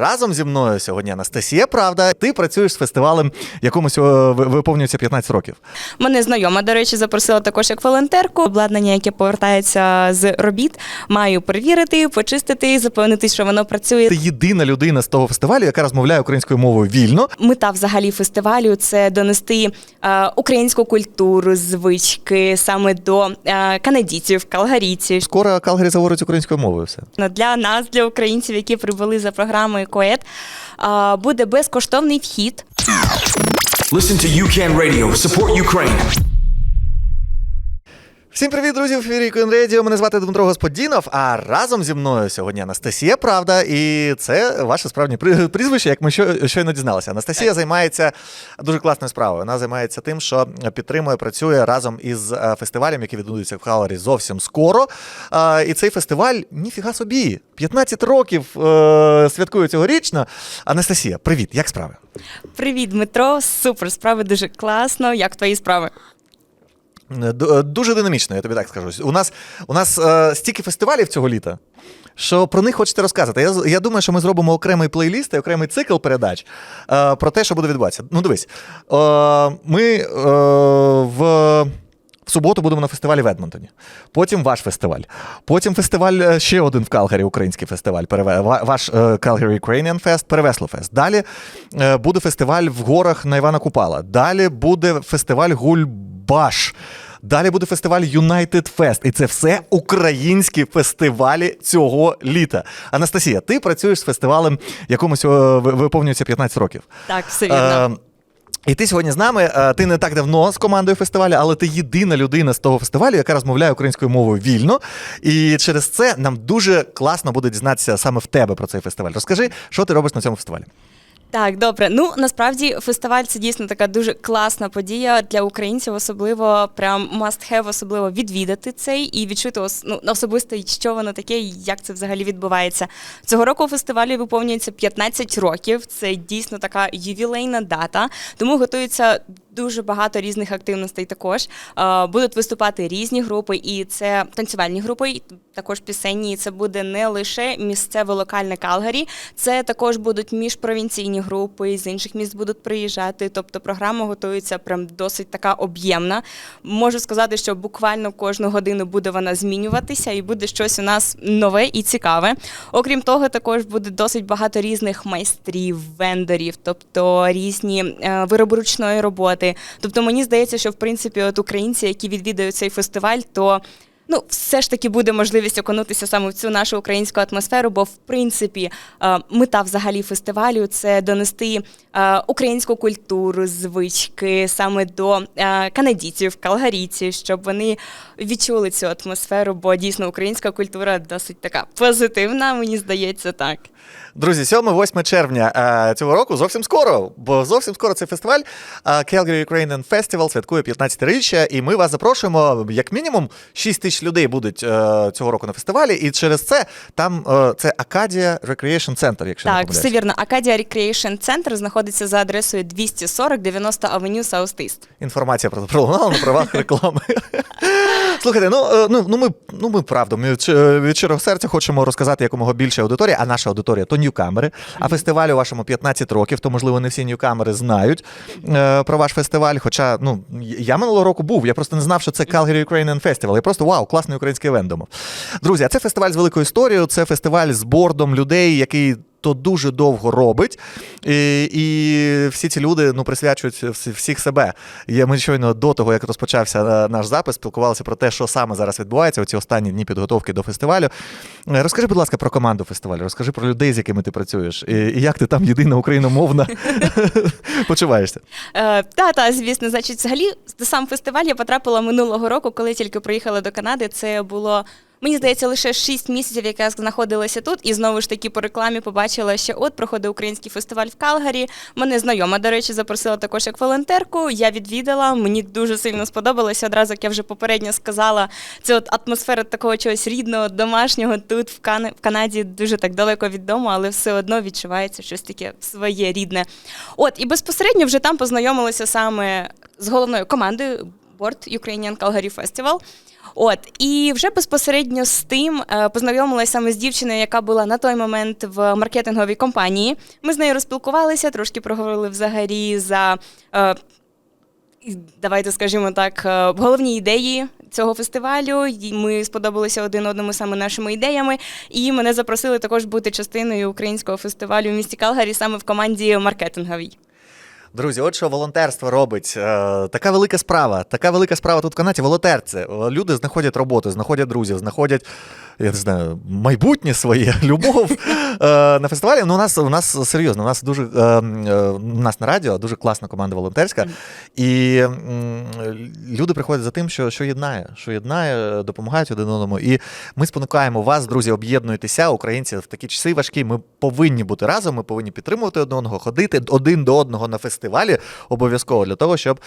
Разом зі мною сьогодні Анастасія Правда. Ти працюєш з фестивалем, якомусь ви- виповнюється 15 років. Мене знайома, до речі, запросила також як волонтерку. Обладнання, яке повертається з робіт, маю перевірити, почистити, запевнитись, що воно працює. Ти єдина людина з того фестивалю, яка розмовляє українською мовою вільно. Мета взагалі фестивалю це донести е, українську культуру, звички саме до е, канадійців, калгарійців. Скоро Калгарі заговорить українською мовою. Все Для нас, для українців, які прибули за програмою КОЕД, е, буде безкоштовний вхід. Listen to UCAN Radio. Support Ukraine. Всім привіт, друзі! В ефірі Radio. Мене звати Дмитро Господінов. А разом зі мною сьогодні Анастасія Правда. І це ваше справжнє прізвище, як ми що- щойно дізналися. Анастасія займається дуже класною справою. Вона займається тим, що підтримує, працює разом із е, фестивалем, який відбудеться в Халарі зовсім скоро. І цей фестиваль, ніфіга собі, 15 років е, святкує цьогорічно. Анастасія, привіт, як справи? Привіт, Дмитро! Супер, справи дуже класно. Як твої справи? Д- Дуже динамічно, я тобі так скажу. У нас, у нас е, стільки фестивалів цього літа, що про них хочете розказати. Я, я думаю, що ми зробимо окремий плейліст і окремий цикл передач е, про те, що буде відбуватися. Ну, дивись, е, ми е, в. В суботу будемо на фестивалі в Едмонтоні. Потім ваш фестиваль. Потім фестиваль е, ще один в Калгарі, український фестиваль. переве- ва- Ваш е, Calgary Ukrainian Fest, Перевесло Фест. Далі е, буде фестиваль в горах на Івана Купала. Далі буде фестиваль Гульбаш. Далі буде фестиваль United Fest. І це все українські фестивалі цього літа. Анастасія, ти працюєш з фестивалем, якому сьо- виповнюється 15 років. Так, все вірно. Е, і ти сьогодні з нами. Е, Ти не так давно з командою фестивалю, але ти єдина людина з того фестивалю, яка розмовляє українською мовою вільно. І через це нам дуже класно буде дізнатися саме в тебе про цей фестиваль. Розкажи, що ти робиш на цьому фестивалі? Так, добре. Ну насправді фестиваль це дійсно така дуже класна подія для українців, особливо прям must have, особливо відвідати цей і відчути ну, особисто, що воно таке, і як це взагалі відбувається. Цього року у фестивалі виповнюється 15 років. Це дійсно така ювілейна дата, тому готується. Дуже багато різних активностей також Е, будуть виступати різні групи, і це танцювальні групи, і також пісенні. І це буде не лише місцеве локальне Калгарі, це також будуть міжпровінційні групи з інших міст будуть приїжджати. Тобто програма готується прям досить така об'ємна. Можу сказати, що буквально кожну годину буде вона змінюватися, і буде щось у нас нове і цікаве. Окрім того, також буде досить багато різних майстрів, вендорів, тобто різні е, вироби ручної. Тобто мені здається, що в принципі, от українці, які відвідають цей фестиваль, то Ну, все ж таки буде можливість окунутися саме в цю нашу українську атмосферу, бо в принципі е, мета взагалі фестивалю це донести е, українську культуру, звички саме до е, канадійців, калгарійців, щоб вони відчули цю атмосферу, бо дійсно українська культура досить така позитивна, мені здається, так. Друзі, 7-8 червня е, цього року зовсім скоро, бо зовсім скоро цей фестиваль е, Calgary Ukrainian Festival святкує 15-річчя, і ми вас запрошуємо. Як мінімум 6 тисяч людей будуть е, цього року на фестивалі, і через це там це Acadia Recreation Center, якщо Так, помиляюсь. все вірно. Acadia Recreation Center знаходиться за адресою 240 90 Avenue South East. Інформація про пролунала на правах реклами. Слухайте, ну, е, ну, ну, ми, ну ми правда, ми від щирого серця хочемо розказати якомога більше аудиторії, а наша аудиторія то ньюкамери. А фестивалю вашому 15 років, то можливо не всі ньюкамери знають е, про ваш фестиваль. Хоча ну я минулого року був, я просто не знав, що це Calgary Ukrainian Festival. Я просто вау, класний український думав. Друзі, а це фестиваль з великою історією, це фестиваль з бордом людей, який. То дуже довго робить, і, і всі ці люди ну присвячують всіх себе. Я ми щойно до того, як розпочався е, наш запис, спілкувалися про те, що саме зараз відбувається у ці останні дні підготовки до фестивалю. Е, Розкажи, будь ласка, про команду фестивалю. Розкажи про людей, з якими ти працюєш, і, і як ти там єдина україномовна почуваєшся. Е, та, та, звісно, значить, взагалі сам фестиваль я потрапила минулого року, коли тільки приїхала до Канади. Це було. Мені здається, лише 6 місяців, як я знаходилася тут, і знову ж таки по рекламі побачила, що от проходить український фестиваль в Калгарі. Мене знайома, до речі, запросила також як волонтерку. Я відвідала, мені дуже сильно сподобалося. Одразу як я вже попередньо сказала, це от атмосфера такого чогось рідного, домашнього тут в, Кан... в Канаді дуже так далеко від дому, але все одно відчувається щось таке своє рідне. От і безпосередньо вже там познайомилася саме з головною командою Board Ukrainian Calgary Festival. От і вже безпосередньо з тим е, познайомилася саме з дівчиною, яка була на той момент в маркетинговій компанії. Ми з нею розпілкувалися, трошки проговорили взагалі за. е, Давайте скажімо так, е, головні ідеї цього фестивалю. Ми сподобалися один одному саме нашими ідеями. І мене запросили також бути частиною українського фестивалю в місті Калгарі саме в команді маркетинговій. Друзі, от що волонтерство робить. Е, така велика справа. Така велика справа тут в канаті. Волонтер це. Е, Люди знаходять роботу, знаходять друзів, знаходять, я не знаю, майбутнє своє, любов е, на фестивалі. Ну, у нас у нас серйозно, у нас дуже у нас на радіо дуже класна команда волонтерська. І люди приходять за тим, що, що єднає, що єднає, допомагають один одному. І ми спонукаємо вас, друзі, об'єднуйтеся, українці, в такі часи важкі. Ми повинні бути разом, ми повинні підтримувати одного, ходити один до одного на фестивалі обов'язково для того, щоб.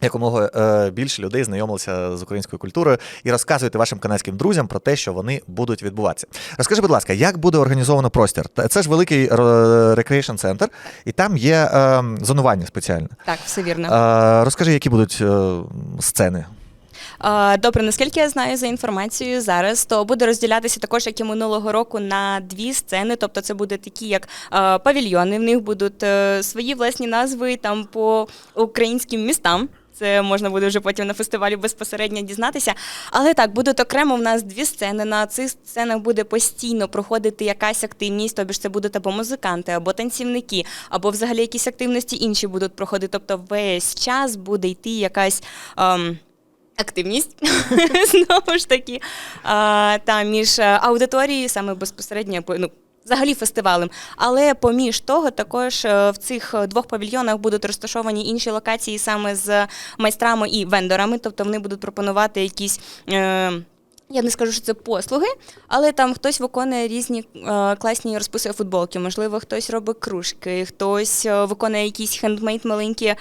Якомога е, більше людей знайомилися з українською культурою і розказуйте вашим канадським друзям про те, що вони будуть відбуватися. Розкажи, будь ласка, як буде організовано простір? Це ж великий рекреейшн центр, і там є е, зонування спеціальне. Так, все вірно. Е, розкажи, які будуть е, сцени. Добре, наскільки я знаю за інформацією зараз, то буде розділятися також, як і минулого року, на дві сцени. Тобто, це буде такі, як павільйони. В них будуть е, свої власні назви там по українським містам. Це можна буде вже потім на фестивалі безпосередньо дізнатися. Але так, будуть окремо в нас дві сцени. На цих сценах буде постійно проходити якась активність, тобі ж це будуть або музиканти, або танцівники, або взагалі якісь активності інші будуть проходити. Тобто весь час буде йти якась. ем, Активність знову ж таки а, та між е, аудиторією, саме безпосередньо по- ну, взагалі фестивалем. Але поміж того, також е, в цих двох павільйонах будуть розташовані інші локації саме з майстрами і вендорами, тобто вони будуть пропонувати якісь. Е, я не скажу, що це послуги, але там хтось виконує різні е, класні розписує футболки. Можливо, хтось робить кружки, хтось е, виконує якісь хендмейд маленькі е,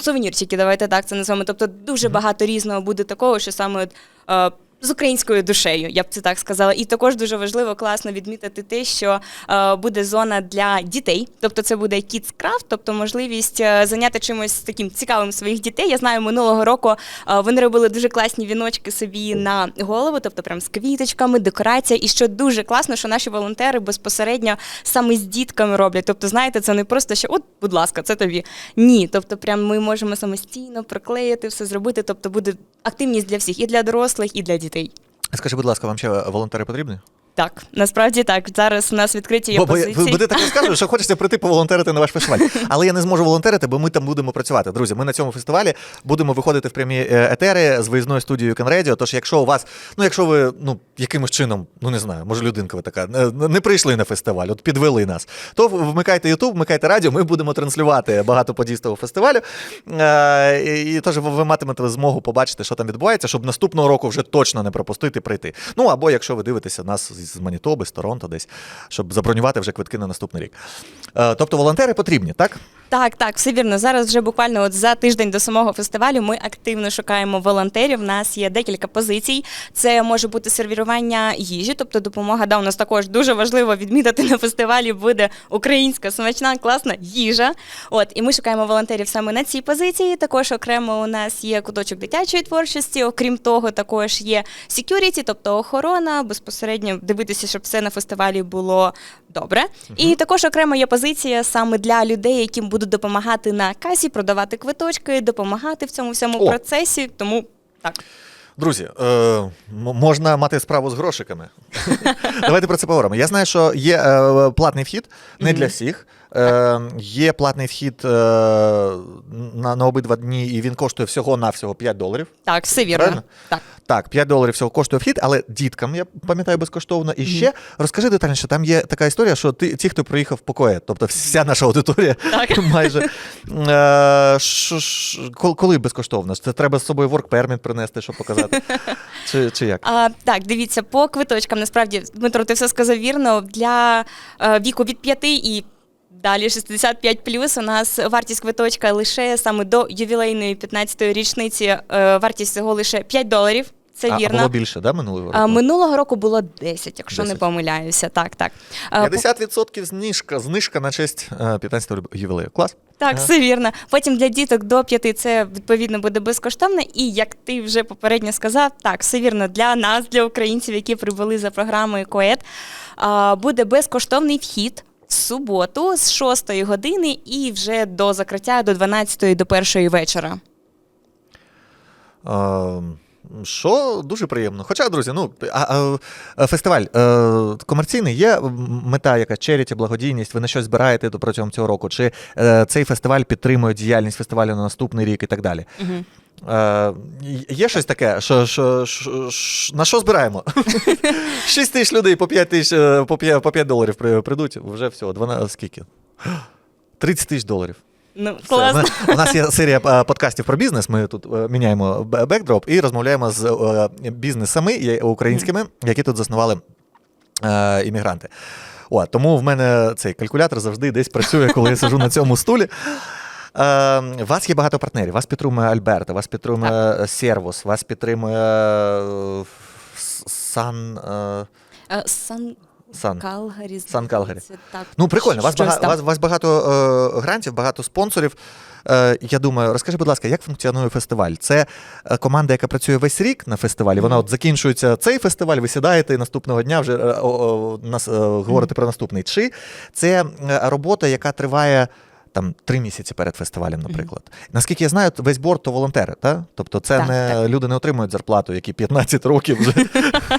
сувенірчики. Давайте так це назвемо. Тобто дуже багато різного буде такого, що саме е, з українською душею, я б це так сказала. І також дуже важливо класно відмітити те, що е, буде зона для дітей, тобто це буде Kids Craft, тобто можливість е, зайняти чимось таким цікавим своїх дітей. Я знаю, минулого року е, вони робили дуже класні віночки собі на голову, тобто прям з квіточками, декорація. І що дуже класно, що наші волонтери безпосередньо саме з дітками роблять. Тобто, знаєте, це не просто що, от, будь ласка, це тобі. Ні, тобто, прям ми можемо самостійно приклеїти, все зробити. Тобто буде активність для всіх, і для дорослих, і для дітей. Скажи, будь ласка, вам ще волонтери потрібні? Так, насправді так. Зараз у нас відкриті є Бо, бо ви позиції. будете так розказувати, що хочеться прийти поволонтерити на ваш фестиваль. Але я не зможу волонтерити, бо ми там будемо працювати. Друзі, ми на цьому фестивалі будемо виходити в прямі е, етери з виїзною студією Can Тож, якщо у вас, ну якщо ви ну якимось чином, ну не знаю, може людинка ви така, не, не прийшли на фестиваль, от підвели нас, то вмикайте Ютуб, вмикайте радіо. Ми будемо транслювати багато подій з того фестивалю. Е, і, і тож ви, ви матимете змогу побачити, що там відбувається, щоб наступного року вже точно не пропустити прийти. Ну або якщо ви дивитеся нас з Манітоби, з Торонто десь, щоб забронювати вже квитки на наступний рік. Е, тобто волонтери потрібні, так? Так, так, все вірно. Зараз вже буквально от за тиждень до самого фестивалю ми активно шукаємо волонтерів. У нас є декілька позицій. Це може бути сервірування їжі, тобто допомога. Да, у нас також дуже важливо відмітити на фестивалі буде українська смачна, класна їжа. От і ми шукаємо волонтерів саме на цій позиції. Також окремо у нас є куточок дитячої творчості. Окрім того, також є security, тобто охорона, безпосередньо дивитися, щоб все на фестивалі було добре. І також окремо є позиція саме для людей, яким будуть допомагати на касі, продавати квиточки, допомагати в цьому всьому О. процесі. Тому так. Друзі, е, можна мати справу з грошиками. Давайте про це поговоримо. Я знаю, що є е, платний вхід не для всіх. Е, є платний вхід е, на, на обидва дні, і він коштує всього-навсього 5 доларів. Так, все вірно. Правильно? Так. Так, 5 доларів всього коштує вхід, але діткам, я пам'ятаю, безкоштовно. І ще розкажи детальніше, там є така історія, що ти, ті, хто приїхав в покое, тобто вся наша аудиторія Так. майже. Е, ж, кол- коли безкоштовно? Це треба з собою work permit принести, щоб показати? Чи, чи як? А, так, дивіться, по квиточкам насправді Дмитро, ти все сказав вірно. Для е, віку від 5 і далі 65 у нас вартість квиточка лише саме до ювілейної 15-ї річниці. Е, вартість всього лише 5 доларів. Це а, вірно. було більше, да, минулого року? А, минулого року було 10, якщо 10. не помиляюся. Так, так. А, 50% знижка, знижка на честь е, 15-го ювілею. Клас. Так, Ага. все вірно. Потім для діток до п'яти це відповідно буде безкоштовно. І як ти вже попередньо сказав, так, все вірно, для нас, для українців, які прибули за програмою КОЕД, буде безкоштовний вхід. Суботу з 6 години і вже до закриття до 12 до 1 вечора. Е, Що дуже приємно. Хоча, друзі, ну а, а, а, фестиваль е, комерційний є мета, яка черіті, благодійність. Ви на щось збираєте протягом цього року? Чи е, цей фестиваль підтримує діяльність фестивалю на наступний рік і так далі? Угу. Е, є щось таке, що, що, що, що- на що збираємо? 6 тисяч людей по 5 тисяч е, по 5, по 5 доларів прийдуть, вже все, 12, скільки? 30 тисяч доларів. Ну, Все, класно. ми- у нас є серія е, подкастів про бізнес. Ми тут е, міняємо бекдроп і розмовляємо з бізнесами українськими, які тут заснували іммігранти. О, тому в мене цей калькулятор завжди десь працює, коли я сижу на цьому стулі. Е, у вас є багато партнерів. Вас підтримує Альберта, вас підтримує Сервус, вас підтримує е, Сан. е, Сан Сан. Калгарі. Сан Калгарі. Так, Ну, прикольно, вас, бага, вас, вас багато е, грантів, багато спонсорів. Е, я думаю, розкажи, будь ласка, як функціонує фестиваль? Це команда, яка працює весь рік на фестивалі. Вона от закінчується цей фестиваль, ви сідаєте і наступного дня вже о, о, нас, говорите про наступний. Чи це робота, яка триває. Там три місяці перед фестивалем, наприклад. Наскільки я знаю, весь борт то волонтери, та? Тобто це Так, не люди не отримують зарплату, які 15 років вже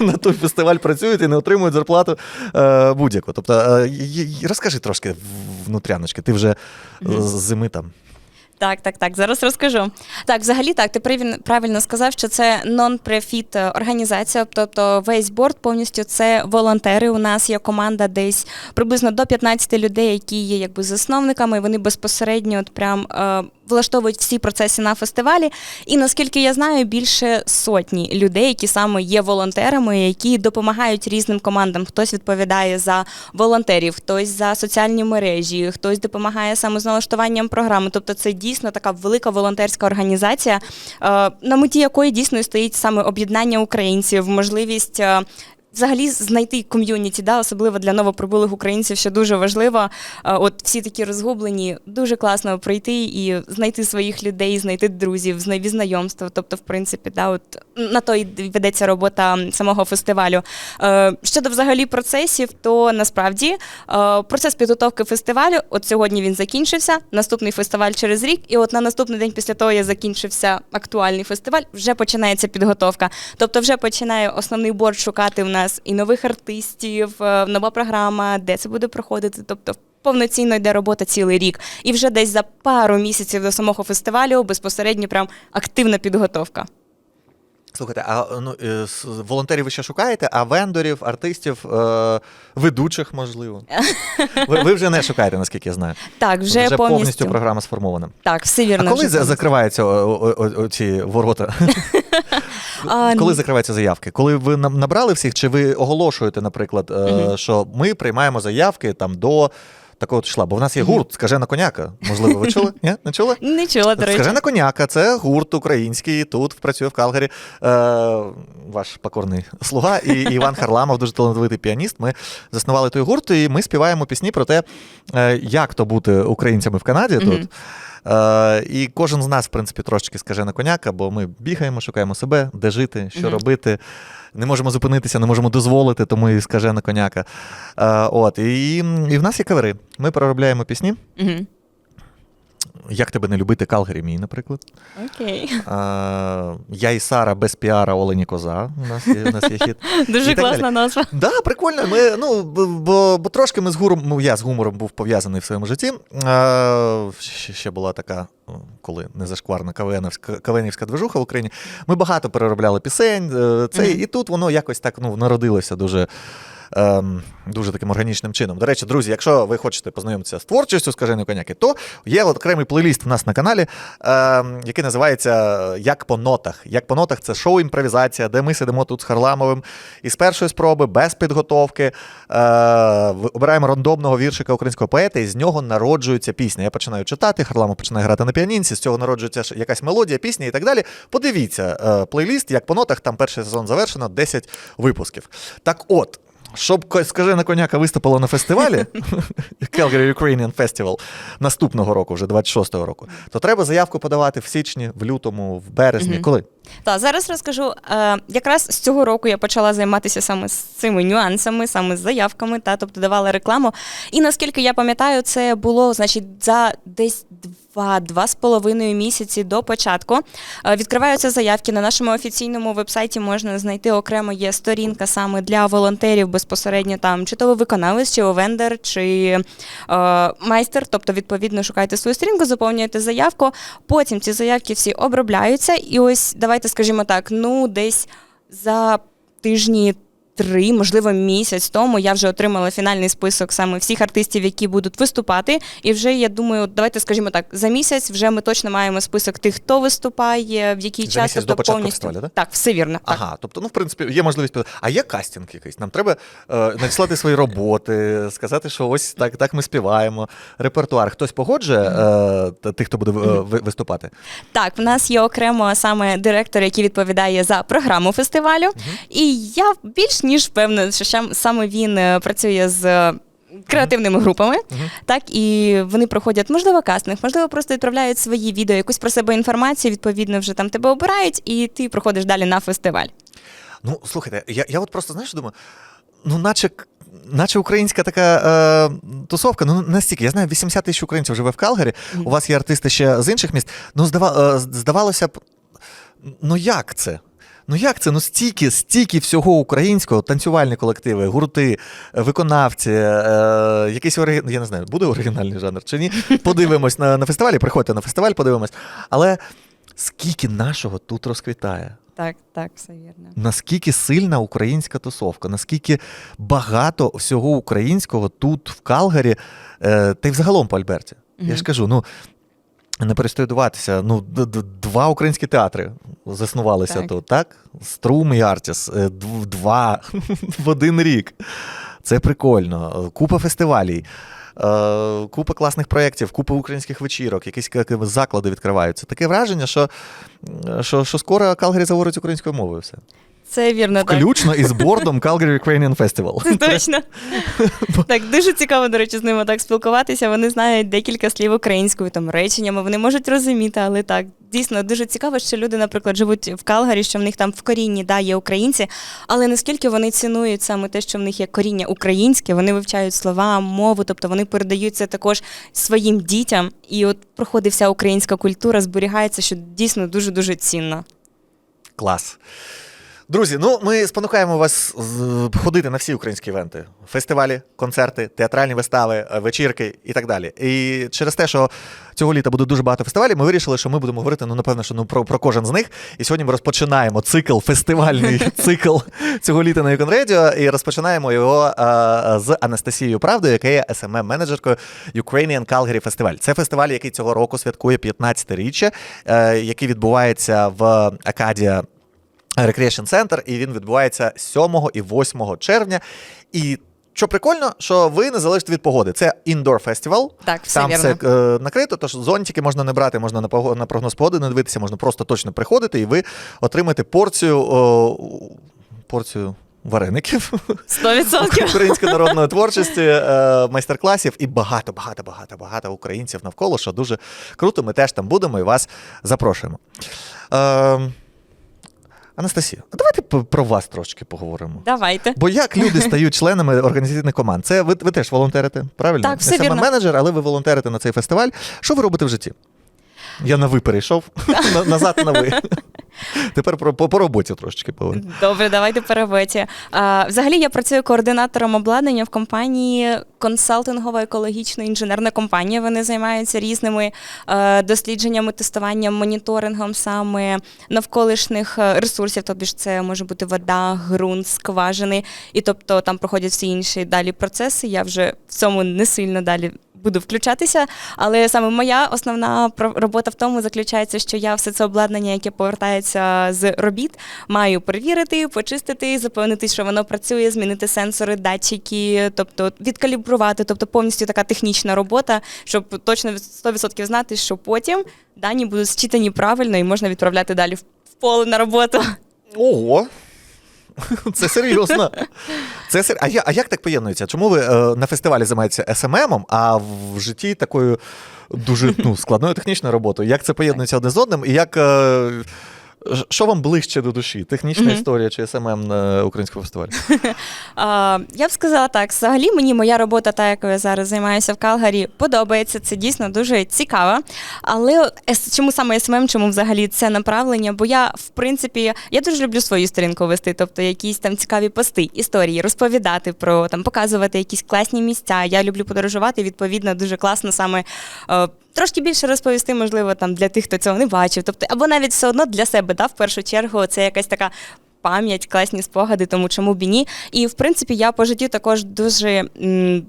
на той фестиваль працюють і не отримують зарплату е, будь-яку. Тобто, е, розкажи трошки внутряночки, ти вже з зими там. Так, так, так. Зараз розкажу. Так, взагалі так, ти правильно, сказав, що це нон-профіт е, організація, тобто весь борт повністю це волонтери. У нас є команда десь приблизно до 15 людей, які є якби засновниками. Вони безпосередньо от прям е, влаштовують всі процеси на фестивалі. І наскільки я знаю, більше сотні людей, які саме є волонтерами, які допомагають різним командам. Хтось відповідає за волонтерів, хтось за соціальні мережі, хтось допомагає саме з налаштуванням програми. Тобто, це дійсно така велика волонтерська організація, е, на меті якої дійсно стоїть саме об'єднання українців, можливість. Взагалі знайти ком'юніті, да, особливо для новоприбулих українців, що дуже важливо. От всі такі розгублені, дуже класно прийти і знайти своїх людей, знайти друзів, знайти знайомства. Тобто, в принципі, да, от на то і ведеться робота самого фестивалю. Е, Щодо взагалі процесів, то насправді е, процес підготовки фестивалю, от сьогодні він закінчився, наступний фестиваль через рік, і от на наступний день після того, як закінчився актуальний фестиваль, вже починається підготовка. Тобто, вже починає основний борт шукати в нас і нових артистів, е, нова програма, де це буде проходити. Тобто, повноцінно йде робота цілий рік. І вже десь за пару місяців до самого фестивалю безпосередньо прям активна підготовка. Слухайте, а ну, е, волонтерів ви ще шукаєте, а вендорів, артистів, е, ведучих, можливо. Ви, ви вже не шукаєте, наскільки я знаю. Так, вже, вже повністю. повністю програма сформована. Так, все вірно. а коли вже закриваються ці ворота? А, Коли закриваються заявки? Коли ви набрали всіх, чи ви оголошуєте, наприклад, е, що ми приймаємо заявки там до такого числа? Бо в нас є гурт Скажена коняка. Можливо, ви чули? Ні? Не чули? Не чула, до речі. Скажена коняка, це гурт український, тут працює в Калгарі. Е, ваш покорний слуга і Іван Харламов, дуже талановитий піаніст. Ми заснували той гурт, і ми співаємо пісні про те, е, як то бути українцями в Канаді тут. Е, і кожен з нас, в принципі, трошечки скаже на коняка, бо ми бігаємо, шукаємо себе, де жити, що Мгм. робити. Не можемо зупинитися, не можемо дозволити, тому і скаже на коняка. Е, от, і, і в нас є кавери. Ми проробляємо пісні. Мгм. Як тебе не любити Калгарі, мій, наприклад. Окей. А, я і Сара без піара Олені Коза. У нас є, у нас є хіт. Дуже класна далі. назва. Да, прикольно. Ми, ну, бо, бо, трошки ми з гуром, ну, я з гумором був пов'язаний в своєму житті. А, ще, ще була така, коли незашкварна кавенівська, кавенівська движуха в Україні. Ми багато переробляли пісень. е, Це, Мгм. І тут воно якось так ну, народилося дуже. Ем, дуже таким органічним чином. До речі, друзі, якщо ви хочете познайомитися з творчістю скаженої коняки, то є окремий плейліст у нас на каналі, ем, який називається Як по нотах. Як по нотах це шоу імпровізація, де ми сидимо тут з Харламовим із першої спроби, без підготовки. Е, обираємо рандомного віршика українського поета, і з нього народжується пісня. Я починаю читати, Харламов починає грати на піанінці, з цього народжується якась мелодія, пісня і так далі. Подивіться е, плейліст, як по нотах, там перший сезон завершено, 10 випусків. Так от. Щоб ко- скажи на коняка виступила на фестивалі Calgary Ukrainian Festival наступного року, вже 26-го року, то треба заявку подавати в січні, в лютому, в березні. Коли? Та зараз розкажу. Е, якраз з цього року я почала займатися саме з цими нюансами, саме з заявками, та тобто давала рекламу. І наскільки я пам'ятаю, це було значить за десь два, два з половиною місяці до початку. Е, відкриваються заявки на нашому офіційному вебсайті. Можна знайти окремо є сторінка саме для волонтерів безпосередньо там, чи то ви виконавець, чи овендер, чи е, майстер. Тобто, відповідно, шукайте свою сторінку, заповнюєте заявку. Потім ці заявки всі обробляються. І ось давайте скажімо так, ну десь за тижні. Три, можливо, місяць тому я вже отримала фінальний список саме всіх артистів, які будуть виступати. І вже я думаю, давайте скажімо так, за місяць вже ми точно маємо список тих, хто виступає, в який За час місяць тобто до початку повністю. фестивалю, да? Так, все вірно. Так. Ага, тобто, ну, в принципі, є можливість. А є кастинг якийсь? Нам треба е, надіслати свої роботи, сказати, що ось так, так ми співаємо. Репертуар. Хтось погоджує е, тих, хто буде е, ви- виступати? Так, в нас є окремо саме директор, який відповідає за програму фестивалю. І я більш ніж впевнена, що саме він е, працює з. е, Креативними групами, так і вони проходять, можливо, кастинг, можливо, просто відправляють свої відео, якусь про себе інформацію. Відповідно, вже там тебе обирають, і ти проходиш далі на фестиваль. Ну, слухайте, я, я от просто знаєш, думаю, ну, наче. Наче українська така е, тусовка, ну настільки. Я знаю, 80 тисяч українців живе в Калгарі. У вас є артисти ще з інших міст. Ну, здава, е, здавалося б, ну як це? Ну як це? Ну стільки, стільки всього українського, танцювальні колективи, гурти, е, виконавці, е, якийсь оригін... я не знаю, буде оригінальний жанр чи ні. Подивимось на, на фестивалі, приходьте на фестиваль, подивимось. Але скільки нашого тут розквітає? Так, так, все вірно. Наскільки сильна українська тусовка, наскільки багато всього українського тут, в Калгарі, е, та й взагалом по Альберті. Я ж кажу, ну. Не перестаю диватися. Ну, два українські театри заснувалися Так. тут, так? Струм і Артіс. е, Два в один рік. Це прикольно. Купа фестивалій, е, купа класних проєктів, купа українських вечірок, якісь заклади відкриваються. Таке враження, що, що, що скоро Калгарі заговорить українською мовою. Все. Це вірно, так. Включно із бордом Calgary Ukrainian Festival. Це точно. так, дуже цікаво, до речі, з ними так спілкуватися. Вони знають декілька слів українською, там реченнями, вони можуть розуміти, але так. Дійсно, дуже цікаво, що люди, наприклад, живуть в Калгарі, що в них там в корінні да, є українці, але наскільки вони цінують саме те, що в них є коріння українське, вони вивчають слова, мову, тобто вони передають це також своїм дітям. І от проходить вся українська культура, зберігається, що дійсно дуже-дуже цінно. Клас. Друзі, ну ми спонукаємо вас ходити на всі українські івенти: фестивалі, концерти, театральні вистави, е, вечірки і так далі. І через те, що цього літа буде дуже багато фестивалів, ми вирішили, що ми будемо говорити, ну, напевно, що ну, про, про кожен з них. І сьогодні ми розпочинаємо цикл, фестивальний цикл цього літа на Yukon і розпочинаємо його е, з Анастасією Правдою, яка є smm менеджеркою Ukrainian Calgary Festival. Це фестиваль, який цього року святкує 15-річчя, е, який відбувається в Акадія. Recreation Center, і він відбувається 7 і 8 червня. І що прикольно, що ви не залежите від погоди. Це індор фестивал. Так, все Там вірно. все е, накрито, тож зонтики можна не брати, можна на, на прогноз погоди не дивитися, можна просто точно приходити, і ви отримаєте порцію, о, порцію вареників. Сто відсотків. Української народної творчості, е, майстер-класів і багато, багато, багато, багато українців навколо, що дуже круто. Ми теж там будемо і вас запрошуємо. Анастасія, а давайте про вас трошки поговоримо. Давайте. Бо як люди стають членами організаційних команд? Це ви, ви теж волонтерите, правильно? Так, все Не саме вірно. менеджер, але ви волонтерите на цей фестиваль. Що ви робите в житті? Я на ви перейшов. Назад на ви. Тепер про, по, по роботі трошечки поговоримо. Добре, давайте по роботі. А, взагалі я працюю координатором обладнання в компанії консалтингова екологічно інженерна компанія. Вони займаються різними е, дослідженнями, тестуванням, моніторингом саме навколишніх е, ресурсів. Тобто ж це може бути вода, ґрунт, скважини, і тобто там проходять всі інші далі процеси. Я вже в цьому не сильно далі. Буду включатися, але саме моя основна робота в тому заключається, що я все це обладнання, яке повертається з робіт, маю перевірити, почистити, запевнити, що воно працює, змінити сенсори, датчики, тобто відкалібрувати, тобто повністю така технічна робота, щоб точно 100% знати, що потім дані будуть зчитані правильно і можна відправляти далі в поле на роботу. Ого! Це серйозно. Це сер... а, я, а як так поєднується? Чому ви е, на фестивалі займаєтеся СММом, а в житті такою дуже ну, складною технічною роботою? Як це поєднується одне з одним? І як. Е, що вам ближче до душі? Технічна Мгм. історія чи СММ на українському фестивалі? А, я б сказала так: взагалі мені моя робота, та якою я зараз займаюся в Калгарі, подобається. Це дійсно дуже цікаво. Але чому саме СММ, чому взагалі це направлення? Бо я, в принципі, я дуже люблю свою сторінку вести, тобто якісь там цікаві пости, історії, розповідати про там, показувати якісь класні місця. Я люблю подорожувати. Відповідно, дуже класно саме. Трошки більше розповісти, можливо, там для тих, хто цього не бачив. Тобто, або навіть все одно для себе, да, в першу чергу, це якась така пам'ять, класні спогади, тому чому б і ні. І в принципі, я по життю також дуже. м,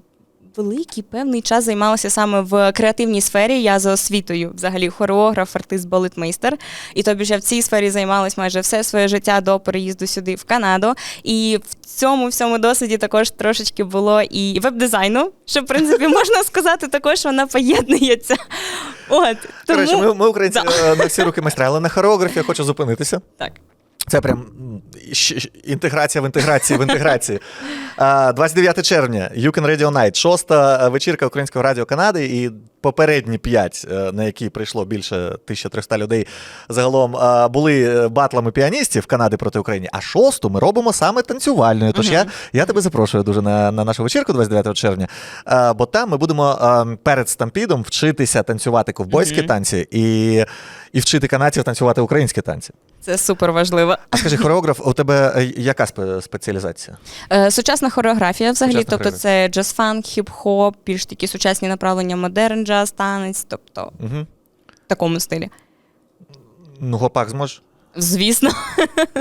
Великий певний час займалася саме в креативній сфері. Я за освітою, взагалі, хореограф, артист, балетмейстер. І тобі ж я в цій сфері займалась майже все своє життя до переїзду сюди, в Канаду. І в цьому всьому досвіді також трошечки було і веб-дизайну, що в принципі можна сказати, також вона поєднується. От тому Коротше, ми, ми українці Да. е, на всі руки майстри, але на хореографії я хочу зупинитися. так. Це прям інтеграція в інтеграції в інтеграції. А, 29 червня, You Can Radio Night, шоста вечірка Українського радіо Канади і попередні п'ять, е, на які прийшло більше 1300 людей загалом, були е, батлами піаністів Канади проти України. А шосту ми робимо саме танцювальною. Тож я, я тебе запрошую дуже на, на нашу вечірку 29 червня. Бо там ми будемо перед стампідом вчитися танцювати ковбойські танці і, і вчити канадців танцювати українські танці. Це супер важливо. А скажи, хореограф, у тебе е, яка спеціалізація? Е, Сучасна хореографія, взагалі, Сучасна тобто це джаз-фанк, хіп-хоп, більш такі сучасні направлення, модерн джаз, танець, тобто Угу. в такому стилі. Ну, гопак зможеш? Звісно,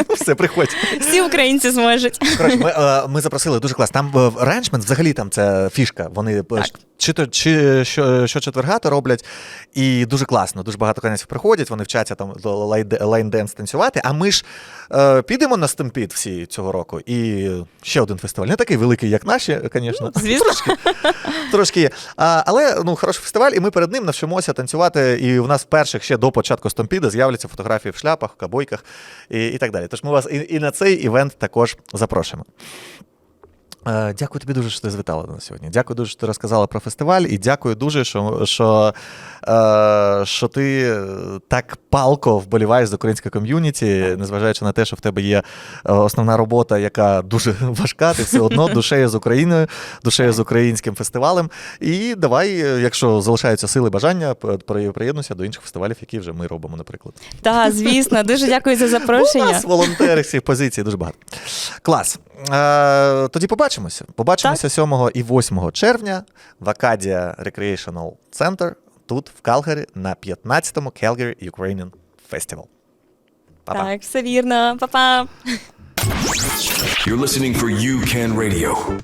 Все, приходь. всі українці зможуть. Коротше, ми, е, ми запросили дуже клас. Там е, ранчмент, взагалі там це фішка. Вони е, Так. Чи то чи що, що четверга то роблять, і дуже класно. Дуже багато канадців приходять, вони вчаться там лайн-денс танцювати. А ми ж е, підемо на стемпід всі цього року. І ще один фестиваль. Не такий великий, як наші, звісно. Звісно. Трошки є. А, але ну, хороший фестиваль, і ми перед ним навчимося танцювати. І в нас перших ще до початку стомпіда з'являться фотографії в шляпах, в кабойках і, і так далі. Тож ми вас і, і на цей івент також запрошуємо. Е, Дякую тобі дуже, що ти звітала до нас сьогодні. Дякую дуже, що ти розказала про фестиваль, і дякую дуже, що, що, е, що ти так палко вболіваєш за українське ком'юніті, незважаючи на те, що в тебе є е, основна робота, яка дуже важка, ти все одно душею з Україною, душею з українським фестивалем. І давай, якщо залишаються сили бажання, приєднуйся до інших фестивалів, які вже ми робимо, наприклад. Так, звісно, дуже дякую за У запрошення. нас волонтерів всіх позицій дуже багато. Клас. Е, тоді побачимося. Побачимося 7 і 8 червня в Acadia Recreational Center тут, в Калгарі, на 15-му Calgary Ukrainian Festival. Па-па. Так, все вірно. Па-па. You're listening for UCAN Radio.